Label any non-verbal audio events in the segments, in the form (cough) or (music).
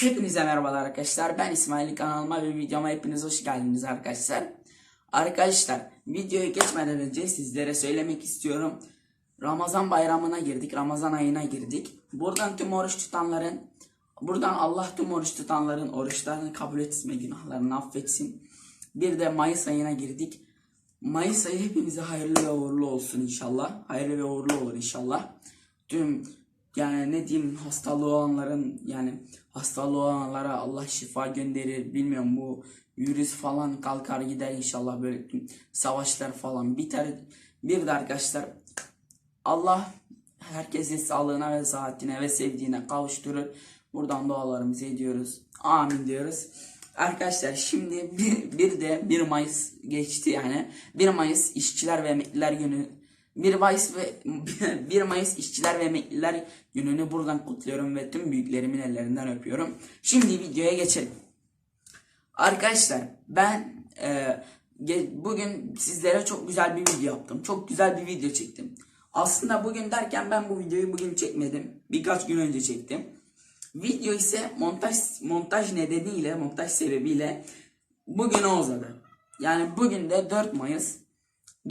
Hepinize merhabalar arkadaşlar. Ben İsmail kanalıma ve videoma hepiniz hoş geldiniz arkadaşlar. Arkadaşlar videoya geçmeden önce sizlere söylemek istiyorum. Ramazan bayramına girdik. Ramazan ayına girdik. Buradan tüm oruç tutanların buradan Allah tüm oruç tutanların oruçlarını kabul etsin ve günahlarını affetsin. Bir de Mayıs ayına girdik. Mayıs ayı hepimize hayırlı ve uğurlu olsun inşallah. Hayırlı ve uğurlu olur inşallah. Tüm yani ne diyeyim hastalığı olanların yani hastalığı olanlara Allah şifa gönderir. Bilmiyorum bu virüs falan kalkar gider inşallah böyle savaşlar falan biter. Bir de arkadaşlar Allah herkesin sağlığına ve sıhhatine ve sevdiğine kavuşturur. Buradan dualarımızı ediyoruz. Amin diyoruz. Arkadaşlar şimdi bir, bir de 1 Mayıs geçti yani. 1 Mayıs İşçiler ve Emekliler Günü 1 Mayıs ve (laughs) 1 Mayıs İşçiler ve Emekliler Günü'nü buradan kutluyorum ve tüm büyüklerimin ellerinden öpüyorum. Şimdi videoya geçelim. Arkadaşlar ben e, bugün sizlere çok güzel bir video yaptım. Çok güzel bir video çektim. Aslında bugün derken ben bu videoyu bugün çekmedim. Birkaç gün önce çektim. Video ise montaj montaj nedeniyle, montaj sebebiyle bugüne uzadı. Yani bugün de 4 Mayıs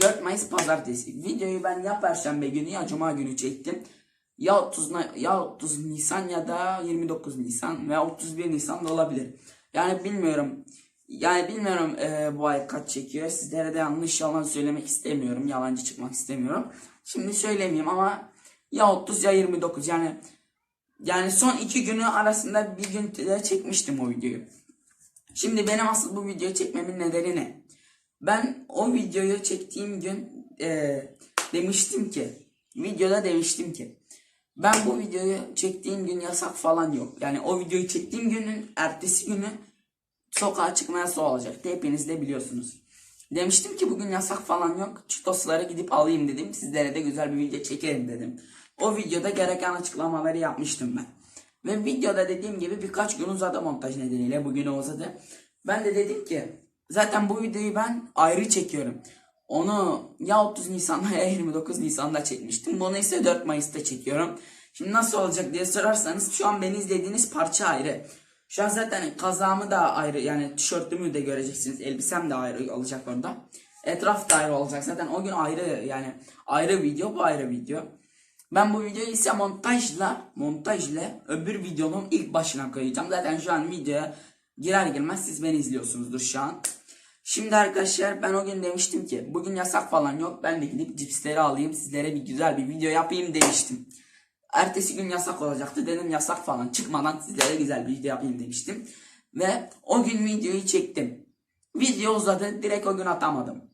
4 Mayıs pazartesi. Videoyu ben ya perşembe günü ya cuma günü çektim. Ya 30 Na- ya 30 Nisan ya da 29 Nisan veya 31 Nisan da olabilir. Yani bilmiyorum. Yani bilmiyorum e, bu ay kaç çekiyor. Sizlere de yanlış yalan söylemek istemiyorum. Yalancı çıkmak istemiyorum. Şimdi söylemeyeyim ama ya 30 ya 29 yani yani son iki günü arasında bir gün de çekmiştim o videoyu. Şimdi benim asıl bu videoyu çekmemin nedeni ne? Ben o videoyu çektiğim gün eee, demiştim ki videoda demiştim ki ben bu videoyu çektiğim gün yasak falan yok. Yani o videoyu çektiğim günün ertesi günü sokağa çıkma yasağı olacaktı. Hepiniz de biliyorsunuz. Demiştim ki bugün yasak falan yok. Çitosları gidip alayım dedim. Sizlere de güzel bir video çekerim dedim. O videoda gereken açıklamaları yapmıştım ben. Ve videoda dediğim gibi birkaç gün uzadı montaj nedeniyle. Bugüne uzadı. Ben de dedim ki zaten bu videoyu ben ayrı çekiyorum. Onu ya 30 Nisan'da ya 29 Nisan'da çekmiştim. Bunu ise 4 Mayıs'ta çekiyorum. Şimdi nasıl olacak diye sorarsanız şu an beni izlediğiniz parça ayrı. Şu an zaten kazağımı da ayrı yani tişörtümü de göreceksiniz. Elbisem de ayrı olacak orada. Etraf da ayrı olacak. Zaten o gün ayrı yani ayrı video bu ayrı video. Ben bu videoyu ise montajla montajla öbür videonun ilk başına koyacağım. Zaten şu an videoya girer girmez siz beni izliyorsunuzdur şu an. Şimdi arkadaşlar ben o gün demiştim ki bugün yasak falan yok. Ben de gidip cipsleri alayım sizlere bir güzel bir video yapayım demiştim. Ertesi gün yasak olacaktı. Dedim yasak falan çıkmadan sizlere güzel bir video yapayım demiştim. Ve o gün videoyu çektim. Video uzadı. Direkt o gün atamadım.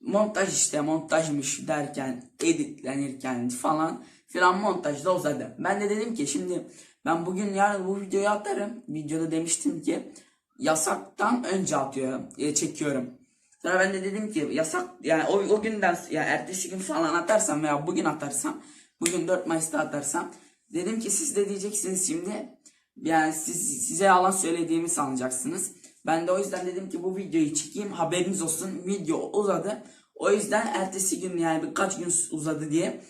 Montaj işte montajmış derken editlenirken falan filan montajda uzadı. Ben de dedim ki şimdi ben bugün yarın bu videoyu atarım. Videoda demiştim ki yasaktan önce atıyorum, e, çekiyorum. Sonra ben de dedim ki yasak yani o, o günden yani ertesi gün falan atarsam veya bugün atarsam bugün 4 Mayıs'ta atarsam dedim ki siz de diyeceksiniz şimdi yani siz size yalan söylediğimi sanacaksınız. Ben de o yüzden dedim ki bu videoyu çekeyim haberiniz olsun video uzadı. O yüzden ertesi gün yani birkaç gün uzadı diye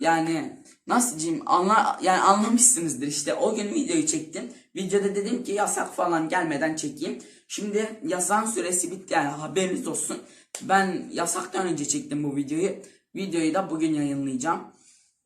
yani nasıl diyeyim anla yani anlamışsınızdır işte o gün videoyu çektim. Videoda dedim ki yasak falan gelmeden çekeyim. Şimdi yasağın süresi bitti yani haberiniz olsun. Ben yasaktan önce çektim bu videoyu. Videoyu da bugün yayınlayacağım.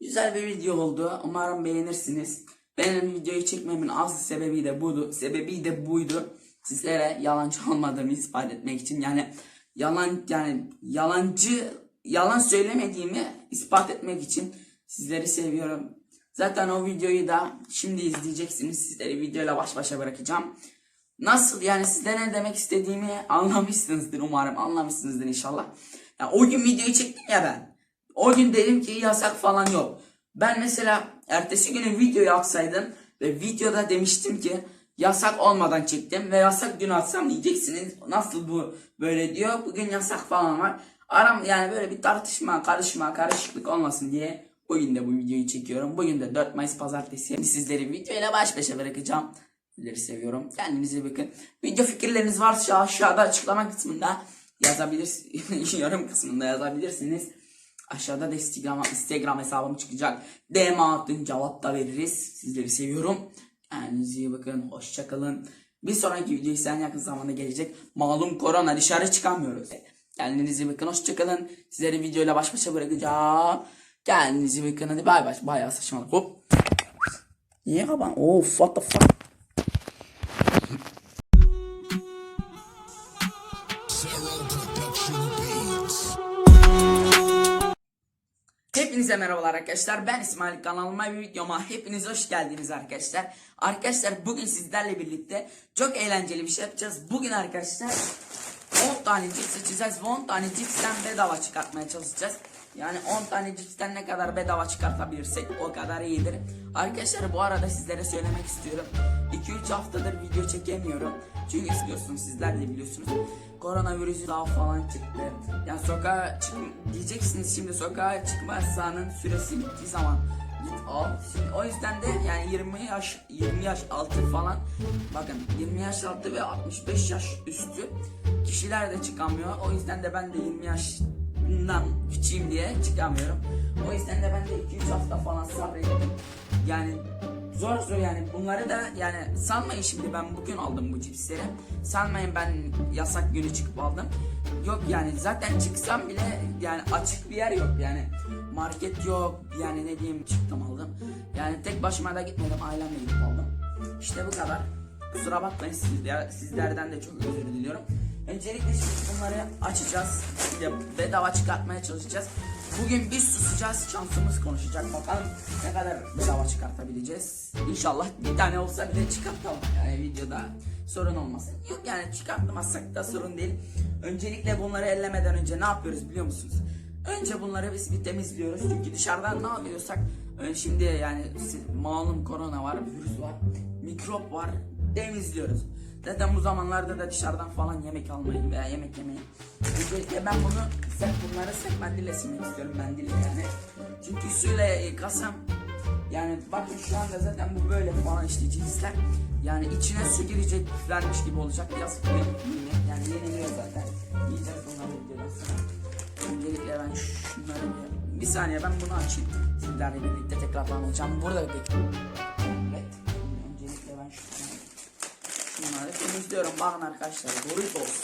Güzel bir video oldu. Umarım beğenirsiniz. Benim videoyu çekmemin asıl sebebi de buydu. Sebebi de buydu. Sizlere yalancı olmadığımı ispat etmek için. Yani yalan yani yalancı yalan söylemediğimi ispat etmek için sizleri seviyorum. Zaten o videoyu da şimdi izleyeceksiniz. Sizleri videoyla baş başa bırakacağım. Nasıl yani sizlere ne demek istediğimi anlamışsınızdır umarım. Anlamışsınızdır inşallah. Ya o gün videoyu çektim ya ben. O gün dedim ki yasak falan yok. Ben mesela ertesi günü videoyu atsaydım ve videoda demiştim ki yasak olmadan çektim ve yasak gün atsam diyeceksiniz nasıl bu böyle diyor. Bugün yasak falan var. Aram yani böyle bir tartışma, karışma, karışıklık olmasın diye bugün de bu videoyu çekiyorum. Bugün de 4 Mayıs pazartesi. Sizleri videoyla baş başa bırakacağım. Sizleri seviyorum. Kendinize bakın. Video fikirleriniz varsa aşağıda açıklama kısmında yazabilirsiniz. (laughs) yorum kısmında yazabilirsiniz. Aşağıda da Instagram, Instagram hesabım çıkacak. DM atın cevap da veririz. Sizleri seviyorum. Kendinize iyi bakın. Hoşçakalın. Bir sonraki video ise en yakın zamanda gelecek. Malum korona dışarı çıkamıyoruz. Kendinize iyi bakın. Hoşçakalın. Sizleri videoyla baş başa bırakacağım. Kendinize iyi bakın. Hadi bay bay. Bayağı saçmalık. Hop. Niye kapan? Of what the fuck. Hepinize merhabalar arkadaşlar. Ben İsmail kanalıma bir videoma hepiniz hoş geldiniz arkadaşlar. Arkadaşlar bugün sizlerle birlikte çok eğlenceli bir şey yapacağız. Bugün arkadaşlar 10 tane cips seçeceğiz ve 10 tane cipsten bedava çıkartmaya çalışacağız. Yani 10 tane cipsten ne kadar bedava çıkartabilirsek o kadar iyidir. Arkadaşlar bu arada sizlere söylemek istiyorum. 2-3 haftadır video çekemiyorum. Çünkü istiyorsunuz sizler de biliyorsunuz. Koronavirüsü daha falan çıktı. Yani sokağa çık diyeceksiniz şimdi sokağa çıkma yasağının süresi bittiği zaman Şimdi o yüzden de yani 20 yaş 20 yaş altı falan bakın 20 yaş altı ve 65 yaş üstü kişiler de çıkamıyor. O yüzden de ben de 20 yaşından küçüğüm diye çıkamıyorum. O yüzden de ben de 2-3 hafta falan sabrettim. Yani zor zor yani bunları da yani sanmayın şimdi ben bugün aldım bu cipsleri. Sanmayın ben yasak günü çıkıp aldım. Yok yani zaten çıksam bile yani açık bir yer yok yani market yok yani ne diyeyim çıktım aldım. Yani tek başıma da gitmedim ailemle gidip aldım. İşte bu kadar. Kusura bakmayın sizler, sizlerden de çok özür diliyorum. Öncelikle şimdi bunları açacağız. Ya bedava çıkartmaya çalışacağız. Bugün biz susacağız, şansımız konuşacak. Bakalım ne kadar bedava çıkartabileceğiz. İnşallah bir tane olsa bile çıkartalım. Yani videoda sorun olmasın. Yok yani çıkartmazsak da sorun değil. Öncelikle bunları ellemeden önce ne yapıyoruz biliyor musunuz? Önce bunları biz bir temizliyoruz. Çünkü dışarıdan ne yapıyorsak ön- şimdi yani malum korona var, virüs var, mikrop var. Temizliyoruz. Zaten bu zamanlarda da dışarıdan falan yemek almayın veya yemek yemeyin. Öncelikle ben bunu sen bunları sen mendille silmek istiyorum mendille yani. Çünkü suyla yıkasam yani bakın şu anda zaten bu böyle falan işte cinsler. Yani içine su girecek vermiş gibi olacak. Yazık değil mi? Yani yeniliyor zaten. Yiyeceğiz bunları videodan sonra. Öncelikle ben şunları bir, bir saniye ben bunu açayım. Sizlerle birlikte tekrardan olacağım. Burada bekliyorum. Evet. Öncelikle ben şunları, şunları temizliyorum. Bakın arkadaşlar. Doritos.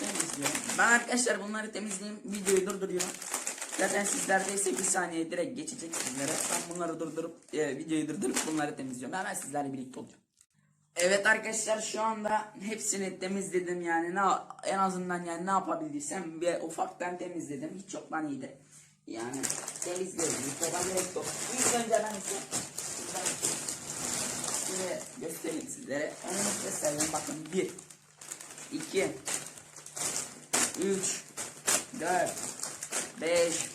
Temizliyorum. Ben arkadaşlar bunları temizleyeyim. Videoyu durduruyorum. Zaten sizlerde ise bir saniye direkt geçecek sizlere. Ben bunları durdurup e, videoyu durdurup bunları temizliyorum. Hemen sizlerle birlikte olacağım. Evet arkadaşlar şu anda hepsini temizledim yani ne en azından yani ne yapabildiysem bir ufaktan temizledim. Hiç yoktan iyidir. Yani temizliyorum. Yıkama gerek yok. İlk önce ben şuradan şöyle göstereyim sizlere. Onu göstereyim bakın 1 2 3 4 5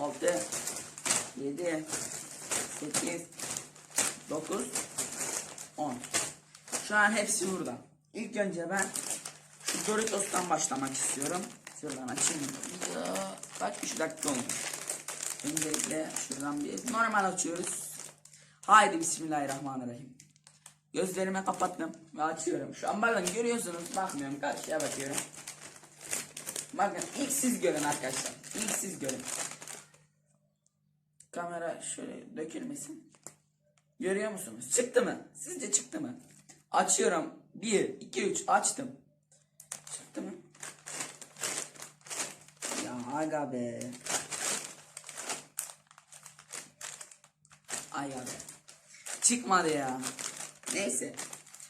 6 7 8 9 10 Şu an hepsi burada. İlk önce ben Doritos'tan başlamak istiyorum. Şuradan açayım. Kaç 3 dakika olmuş. Öncelikle şuradan bir normal açıyoruz. Haydi Bismillahirrahmanirrahim. Gözlerimi kapattım ve açıyorum. Şu an bakın görüyorsunuz bakmıyorum karşıya bakıyorum. Bakın ilk siz görün arkadaşlar. İlk siz görün. Kamera şöyle dökülmesin. Görüyor musunuz? Çıktı mı? Sizce çıktı mı? Açıyorum. 1, 2, 3 açtım. Çıktı mı? Ya aga be. Ay aga. Çıkmadı ya. Neyse.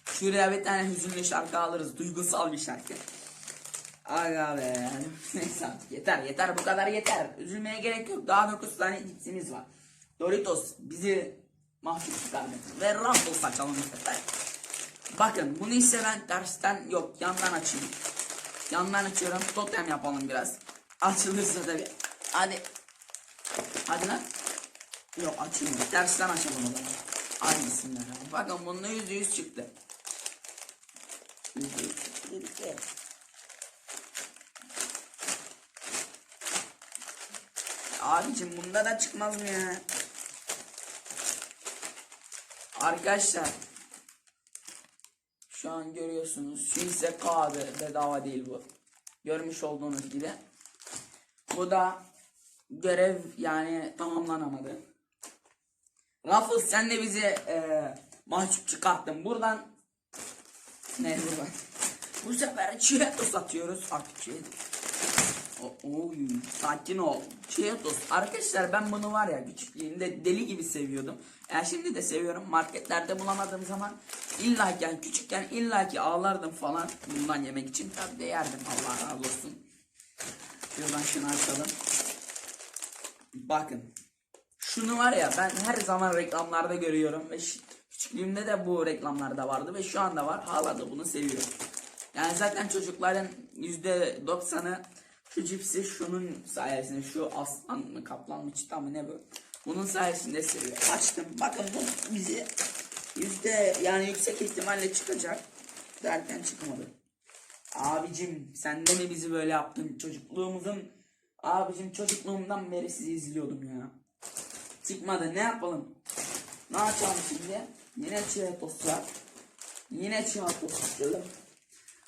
Şuraya bir tane hüzünlü şarkı alırız. Duygusal bir şarkı. Aga be. Neyse artık yeter yeter bu kadar yeter. Üzülmeye gerek yok. Daha 9 tane cipsimiz var. Doritos bizi mahcup çıkardı. Ve Ruffles açalım bu. Bakın bunu ise ben tersten yok yandan açayım. Yandan açıyorum. Totem yapalım biraz. Açılırsa tabi. Hadi. Hadi lan. Yok açılmıyor. Tersten açalım o zaman. Bismillahirrahmanirrahim. Bakın bununla yüzde yüz çıktı. Abicim bunda da çıkmaz mı ya? Arkadaşlar şu an görüyorsunuz. Şu ise kahve bedava değil bu. Görmüş olduğunuz gibi. Bu da görev yani tamamlanamadı. Ruffles sen de bizi e, mahcup çıkarttın. Buradan ne buradan? Bu sefer Cheetos atıyoruz. Artık. Oy, sakin ol. Cheetos. Arkadaşlar ben bunu var ya küçüklüğümde deli gibi seviyordum. Yani şimdi de seviyorum. Marketlerde bulamadığım zaman illa ki yani küçükken illa ki ağlardım falan bundan yemek için. Tabii de yerdim. Allah razı olsun. Şuradan şunu açalım. Bakın. Şunu var ya ben her zaman reklamlarda görüyorum ve küçüklüğümde de bu reklamlarda vardı ve şu anda var. Hala da bunu seviyorum. Yani zaten çocukların yüzde doksanı şu cipsi şunun sayesinde şu aslan mı kaplan mı çita mı ne bu bunun sayesinde seviyor. Açtım bakın bu bizi yüzde yani yüksek ihtimalle çıkacak derken çıkmadı. Abicim sen de mi bizi böyle yaptın çocukluğumuzun abicim çocukluğumdan beri sizi izliyordum ya. Çıkmadı ne yapalım? Ne yapalım şimdi? Yine Cheetos var. Yine Cheetos açalım.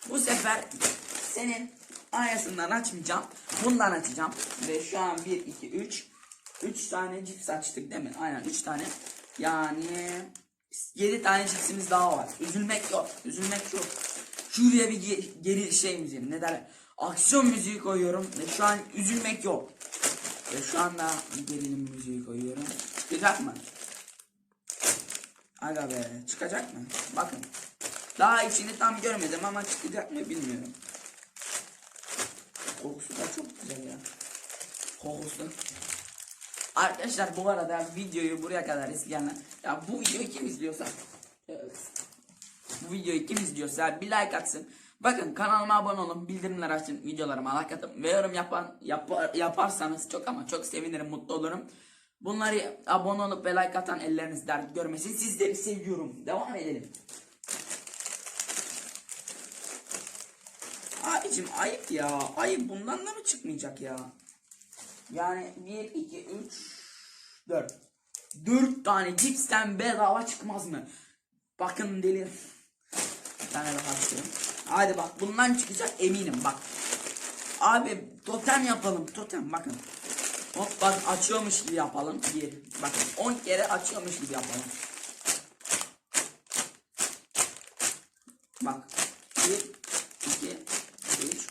Bu sefer senin ayasından açmayacağım. Bundan açacağım. Ve şu an 1, 2, 3. 3 tane cips açtık değil mi? Aynen 3 tane. Yani 7 tane cipsimiz daha var. Üzülmek yok. Üzülmek yok. Şuraya bir ge- geri şey müziği ne derler. Aksiyon müziği koyuyorum. Ve şu an üzülmek yok. Ve şu anda gerilim müziği koyuyorum. Çıkacak mı? Aga be çıkacak mı? Bakın. Daha içini tam görmedim ama çıkacak mı bilmiyorum. Kokusu da çok güzel ya. Kokusu. Arkadaşlar bu arada videoyu buraya kadar izleyenler ya bu videoyu kim izliyorsa bu videoyu kim izliyorsa bir like atsın. Bakın kanalıma abone olun, bildirimler açın, videolarıma like atın ve yorum yapan yapar, yaparsanız çok ama çok sevinirim, mutlu olurum. Bunları abone olup ve like atan elleriniz dert görmesin. Sizleri seviyorum. Devam edelim. Abicim ayıp ya. Ayıp bundan da mı çıkmayacak ya? Yani 1, 2, 3, 4. 4 tane cipsten bedava çıkmaz mı? Bakın deli. Bir tane daha açıyorum. Hadi bak bundan çıkacak eminim bak. Abi totem yapalım totem bakın. Hop bak açıyormuş gibi yapalım. Bir bakın 10 kere açıyormuş gibi yapalım. Bak 1, 2, 3,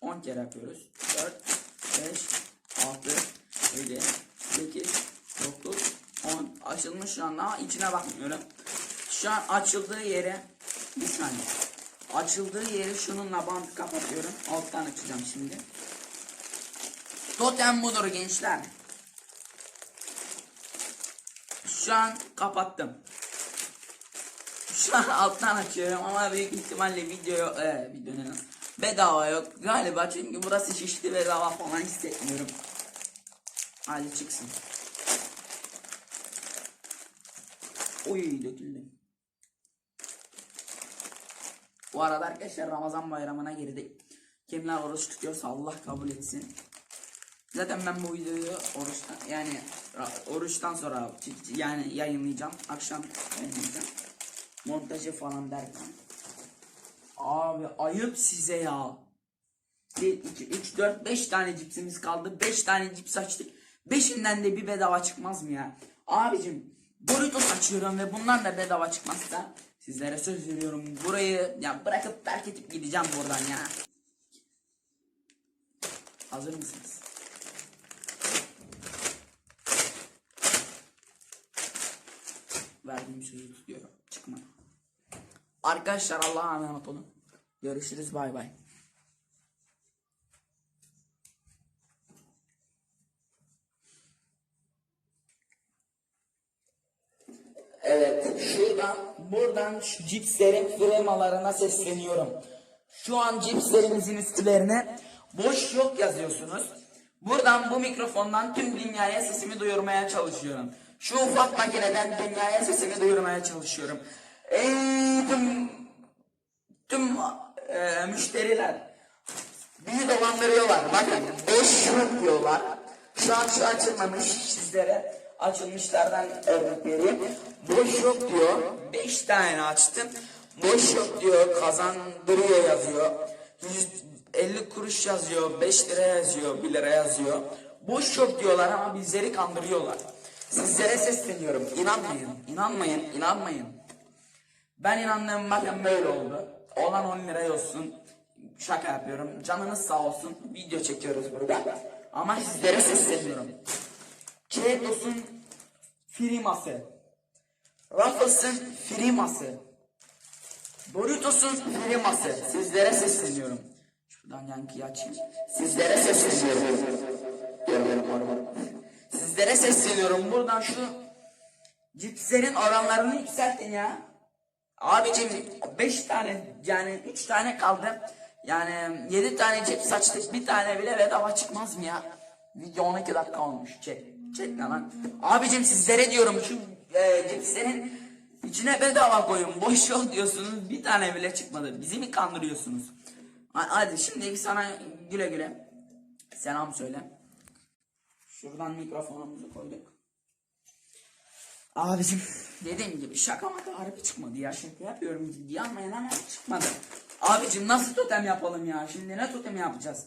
10 kere yapıyoruz. 4, 5, 6, 7, 8, 9, 10. Açılmış şu anda ama içine bakmıyorum. Şu an açıldığı yere bir saniye. Açıldığı yeri şununla bant kapatıyorum. Alttan açacağım şimdi. Totem budur gençler. Şu an kapattım. Şu an alttan açıyorum ama büyük ihtimalle video e, video ne lan? Bedava yok galiba çünkü burası şişti bedava falan hissetmiyorum. Hadi çıksın. Oy döküldü. Bu arada arkadaşlar Ramazan bayramına girdik. Kimler oruç tutuyorsa Allah kabul etsin. Zaten ben bu videoyu oruçtan yani oruçtan sonra yani yayınlayacağım. Akşam yayınlayacağım. Montajı falan derken. Abi ayıp size ya. 1, 2, 3, 4, 5 tane cipsimiz kaldı. 5 tane cips açtık. 5'inden de bir bedava çıkmaz mı ya? Abicim Doritos açıyorum ve bundan da bedava çıkmazsa sizlere söz veriyorum. Burayı ya bırakıp terk edip gideceğim buradan ya. Hazır mısınız? Verdiğim sözü tutuyorum. Çıkma. Arkadaşlar Allah'a emanet olun. Görüşürüz bay bay. Evet şuradan buradan şu cipslerin firmalarına sesleniyorum. Şu an cipslerimizin üstlerine boş yok yazıyorsunuz. Buradan bu mikrofondan tüm dünyaya sesimi duyurmaya çalışıyorum. Şu ufak makineden dünyaya sesimi duyurmaya çalışıyorum. Ey tüm, tüm e, müşteriler Bizi dolandırıyorlar. Bakın boş yok diyorlar. Şu an şu açılmamış sizlere açılmışlardan örnek vereyim. Boş yok diyor. 5 tane açtım. Boş yok diyor. Kazandırıyor yazıyor. 150 kuruş yazıyor. 5 lira yazıyor. 1 lira yazıyor. Boş yok diyorlar ama bizleri kandırıyorlar. Sizlere sesleniyorum. İnanmayın. İnanmayın. inanmayın. Ben inandığım bakın böyle oldu. Olan 10 lira olsun. Şaka yapıyorum. Canınız sağ olsun. Video çekiyoruz burada. Ama sizlere sesleniyorum. Kretos'un firması. Ruffles'ın firması. Doritos'un firması. Sizlere sesleniyorum. Şuradan yankıyı açayım. Sizlere sesleniyorum. Sizlere sesleniyorum. Buradan şu cipslerin oranlarını yükseltin ya. Abicim 5 tane yani 3 tane kaldı. Yani 7 tane cips açtık bir tane bile bedava çıkmaz mı ya? Video 12 dakika olmuş. Çek. Çek lan? Abicim sizlere diyorum şu e, cipslerin içine bedava koyun. Boş yok diyorsunuz bir tane bile çıkmadı. Bizi mi kandırıyorsunuz? Ha- Hadi şimdi sana güle güle. Selam söyle. Şuradan mikrofonumuzu koyduk. Abicim dediğim gibi şaka maka harbi çıkmadı ya şaka yapıyorum ciddiye almayın ama çıkmadı. Abicim nasıl totem yapalım ya şimdi ne totem yapacağız?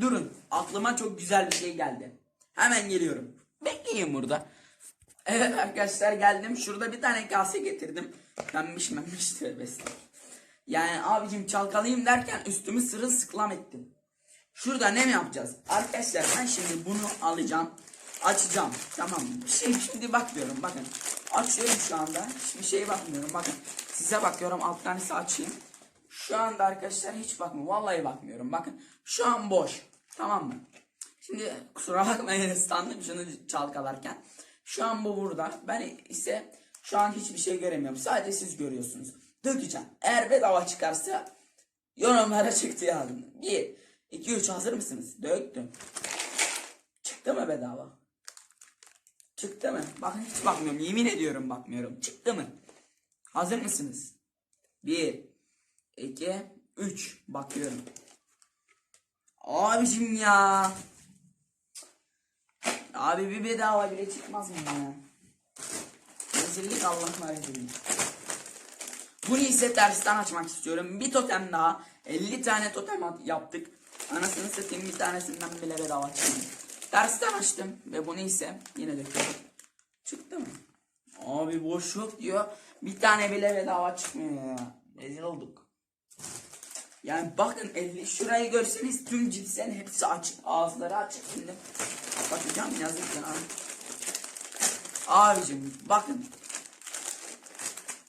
Durun aklıma çok güzel bir şey geldi. Hemen geliyorum. Bekleyin burada. Evet arkadaşlar geldim. Şurada bir tane kase getirdim. Pembiş membiş tövbesi. Yani abicim çalkalayayım derken üstümü sırılsıklam ettim. Şurada ne mi yapacağız? Arkadaşlar ben şimdi bunu alacağım. Açacağım. Tamam mı? Şey şimdi bakmıyorum. Bakın. Açıyorum şu anda. Hiçbir şeye bakmıyorum. Bakın. Size bakıyorum. Alt tanesi açayım. Şu anda arkadaşlar hiç bakmıyorum. Vallahi bakmıyorum. Bakın. Şu an boş. Tamam mı? Şimdi kusura bakmayın ıslandım şunu çalkalarken. Şu an bu burada. Ben ise şu an hiçbir şey göremiyorum. Sadece siz görüyorsunuz. Dökeceğim. Eğer bedava çıkarsa yorumlara çıktı yazın. 1, 2, 3 hazır mısınız? Döktüm. Çıktı mı bedava? Çıktı mı? Bakın hiç bakmıyorum. Yemin ediyorum bakmıyorum. Çıktı mı? Hazır mısınız? 1, 2, 3. Bakıyorum. Abicim ya. Abi bir bedava bile çıkmaz mı ya? Rezillik Allah'ın rezillik. Bunu ise tersten açmak istiyorum. Bir totem daha. 50 tane totem yaptık. Anasını satayım bir tanesinden bile bedava çıkmadı. Tersten açtım ve bunu ise yine döküyorum. Çıktı mı? Abi boş yok diyor. Bir tane bile bedava çıkmıyor ya. Rezil olduk. Yani bakın 50 şurayı görseniz tüm cipslerin hepsi açık. Ağızları açık şimdi. Bakacağım yazık ya. Abicim bakın.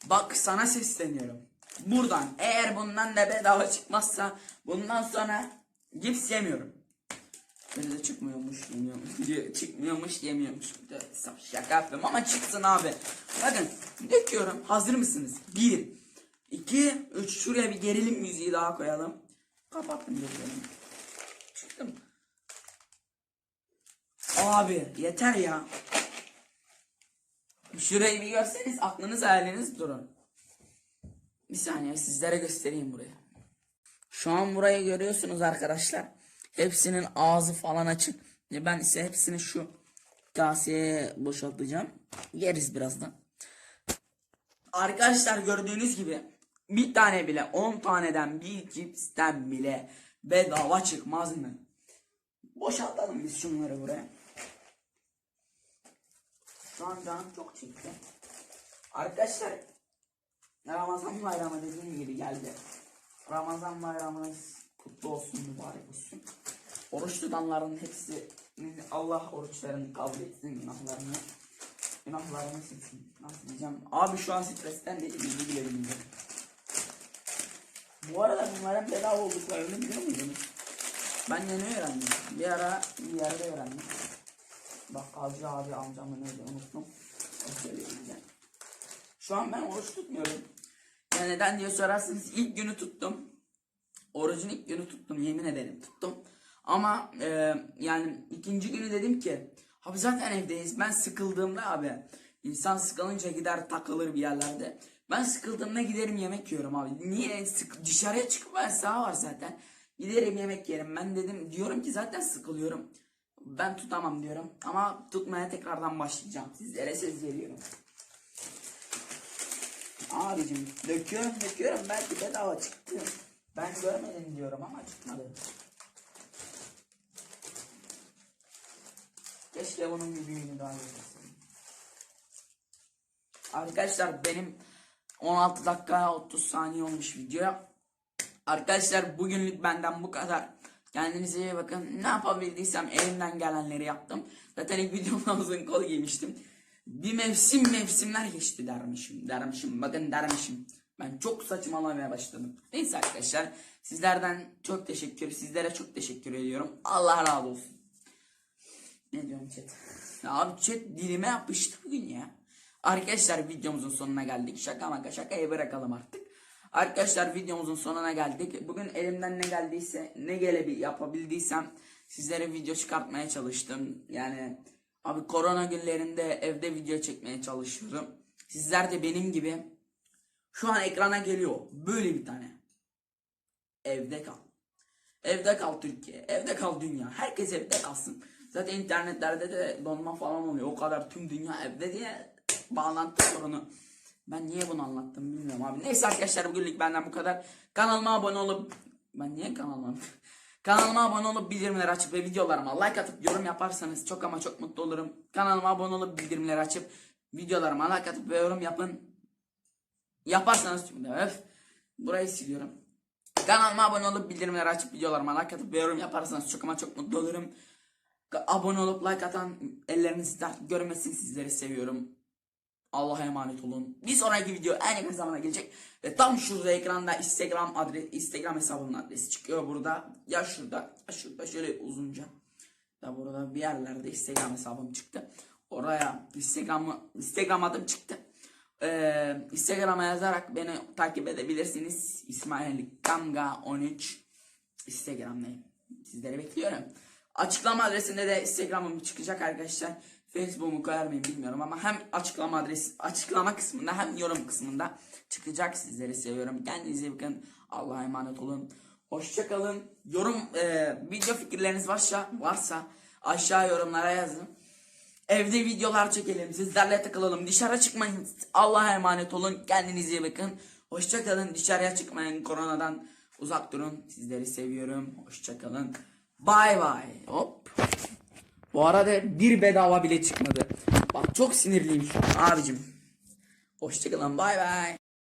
Bak sana sesleniyorum. Buradan eğer bundan da bedava çıkmazsa bundan sonra cips yemiyorum. Böyle de çıkmıyormuş yemiyormuş. (laughs) diyor, çıkmıyormuş yemiyormuş. De, Şaka yapıyorum ama çıksın abi. Bakın döküyorum. Hazır mısınız? Bir, iki, üç. Şuraya bir gerilim müziği daha koyalım. Kapattım gözlerimi. Çıktım. Abi yeter ya. Şurayı bir görseniz aklınız hayaliniz durun. Bir saniye sizlere göstereyim burayı. Şu an burayı görüyorsunuz arkadaşlar. Hepsinin ağzı falan açık. E Ben ise hepsini şu kaseye boşaltacağım. Yeriz birazdan. Arkadaşlar gördüğünüz gibi bir tane bile 10 taneden bir cipsten bile bedava çıkmaz mı? Boşaltalım biz şunları buraya. Şu an canım çok çekti. Arkadaşlar Ramazan bayramı dediğim gibi geldi. Ramazan bayramınız kutlu olsun, mübarek olsun. Oruç tutanların hepsi Allah oruçlarını kabul etsin, günahlarını. Günahlarını silsin. Nasıl diyeceğim? Abi şu an stresten değil, bilgi bile bilmiyorum. Bu arada bunların bedava olduklarını biliyor muydunuz? Ben yeni öğrendim. Bir ara bir yerde öğrendim. Bakkalcı abi amcamın öyle unuttum. Bize. Şu an ben oruç tutmuyorum. Ya neden diye sorarsanız ilk günü tuttum. Orucun ilk günü tuttum yemin ederim tuttum. Ama e, yani ikinci günü dedim ki abi zaten evdeyiz ben sıkıldığımda abi insan sıkılınca gider takılır bir yerlerde. Ben sıkıldığımda giderim yemek yiyorum abi. Niye? Sık, dışarıya çıkıp ben saha var zaten. Giderim yemek yerim. Ben dedim diyorum ki zaten sıkılıyorum. Ben tutamam diyorum. Ama tutmaya tekrardan başlayacağım. Sizlere söz veriyorum. Abicim döküyorum döküyorum belki bedava çıktı. Ben görmedim diyorum ama çıkmadı. Keşke bunun bir büyüğünü daha göstereyim. Arkadaşlar benim 16 dakika 30 saniye olmuş video. Arkadaşlar bugünlük benden bu kadar. Kendinize iyi bakın. Ne yapabildiysem elimden gelenleri yaptım. Zaten ilk videomda (laughs) uzun kol giymiştim. Bir mevsim mevsimler geçti dermişim. Dermişim bakın dermişim. Ben çok saçmalamaya başladım. Neyse arkadaşlar sizlerden çok teşekkür sizlere çok teşekkür ediyorum. Allah razı olsun. Ne diyorsun chat? Abi chat dilime yapıştı bugün ya. Arkadaşlar videomuzun sonuna geldik. Şaka maka şakayı bırakalım artık. Arkadaşlar videomuzun sonuna geldik. Bugün elimden ne geldiyse ne gelebil yapabildiysem sizlere video çıkartmaya çalıştım. Yani abi korona günlerinde evde video çekmeye çalışıyorum. Sizler de benim gibi şu an ekrana geliyor böyle bir tane. Evde kal. Evde kal Türkiye. Evde kal dünya. Herkes evde kalsın. Zaten internetlerde de donma falan oluyor. O kadar tüm dünya evde diye bağlantı sorunu. Ben niye bunu anlattım bilmiyorum abi. Neyse arkadaşlar bugünlük benden bu kadar. Kanalıma abone olup... Ben niye kanalıma... (laughs) Kanalıma abone olup bildirimleri açıp ve videolarıma like atıp yorum yaparsanız çok ama çok mutlu olurum. Kanalıma abone olup bildirimleri açıp videolarıma like atıp ve yorum yapın. Yaparsanız öf, burayı siliyorum. Kanalıma abone olup bildirimleri açıp videolarıma like atıp ve yorum yaparsanız çok ama çok mutlu olurum. Abone olup like atan ellerinizi dert görmesin sizleri seviyorum. Allah'a emanet olun. Bir sonraki video en yakın zamanda gelecek. Ve tam şurada ekranda Instagram adres Instagram hesabımın adresi çıkıyor burada. Ya şurada, ya şurada şöyle uzunca. Da burada bir yerlerde Instagram hesabım çıktı. Oraya Instagram'ı Instagram adım çıktı. Ee, Instagram'a yazarak beni takip edebilirsiniz. İsmail Kamga 13 Instagram'dayım. Sizleri bekliyorum. Açıklama adresinde de Instagram'ım çıkacak arkadaşlar. Facebook'umu koyar mıyım bilmiyorum ama hem açıklama adresi açıklama kısmında hem yorum kısmında çıkacak. Sizleri seviyorum. Kendinize bakın. Allah'a emanet olun. Hoşçakalın. Yorum e, video fikirleriniz varsa varsa aşağı yorumlara yazın. Evde videolar çekelim. Sizlerle takılalım. Dışarı çıkmayın. Allah'a emanet olun. Kendinize bakın. Hoşçakalın. Dışarıya çıkmayın. Koronadan uzak durun. Sizleri seviyorum. Hoşçakalın. Bay bay. Hop. Bu arada bir bedava bile çıkmadı. Bak çok sinirliyim şu abicim. Hoşçakalın. Bay bay.